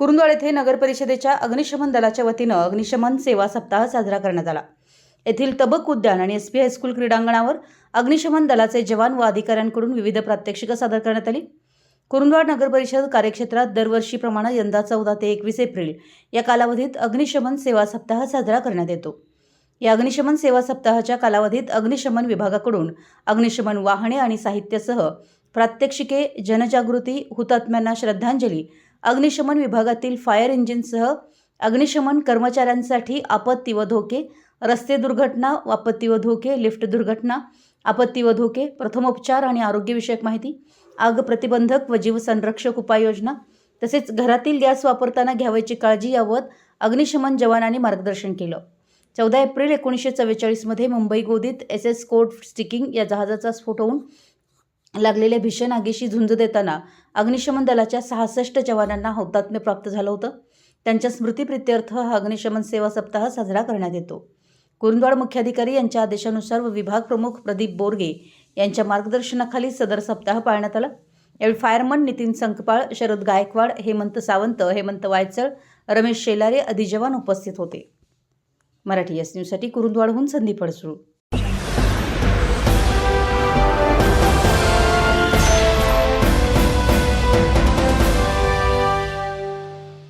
कुरुंदवाड येथे नगर परिषदेच्या अग्निशमन दलाच्या वतीनं अग्निशमन सेवा सप्ताह साजरा करण्यात आला. येथील तबक उद्यान आणि एस पी हायस्कूल क्रीडांगणावर अग्निशमन दलाचे जवान व अधिकाऱ्यांकडून विविध प्रात्यक्षिकं सादर करण्यात आली. कुरुंदवाड नगर परिषद कार्यक्षेत्रात दरवर्षीप्रमाणे यंदा चौदा ते एकवीस एप्रिल या कालावधीत अग्निशमन सेवा सप्ताह साजरा करण्यात येतो. या अग्निशमन सेवा सप्ताहाच्या कालावधीत अग्निशमन विभागाकडून अग्निशमन वाहने आणि साहित्यासह प्रात्यक्षिके जनजागृती हुतात्म्यांना श्रद्धांजली अग्निशमन विभागातील फायर इंजिनसह अग्निशमन कर्मचाऱ्यांसाठी आपत्ती व धोके रस्ते दुर्घटना आपत्ती व धोके लिफ्ट दुर्घटना आपत्ती व धोके प्रथमोपचार आणि आरोग्यविषयक माहिती आग प्रतिबंधक व जीवसंरक्षक उपाययोजना तसेच घरातील गॅस वापरताना घ्यावयाची काळजी यावत अग्निशमन जवानांनी मार्गदर्शन केलं. चौदा एप्रिल एकोणीसशे चव्वेचाळीसमध्ये मुंबई गोदीत एस एस कोड स्टिकिंग या जहाजाचा स्फोट होऊन लागलेल्या भीषण आगीशी झुंज देताना अग्निशमन दलाच्या सहासष्ट जवानांना हौतात्म्य प्राप्त झालं होतं. त्यांच्या स्मृतिप्रित्यर्थ हा अग्निशमन सेवा सप्ताह साजरा करण्यात येतो. कुरुंदवाड मुख्याधिकारी यांच्या आदेशानुसार व विभाग प्रमुख प्रदीप बोरगे यांच्या मार्गदर्शनाखाली सदर सप्ताह पाळण्यात आला. यावेळी फायरमन नितीन संकपाळ शरद गायकवाड हेमंत सावंत हेमंत वायचळ रमेश शेलारे आदी जवान उपस्थित होते. मराठी एस न्यूजसाठी कुरुंदवाडहून संदीप अडसूळ.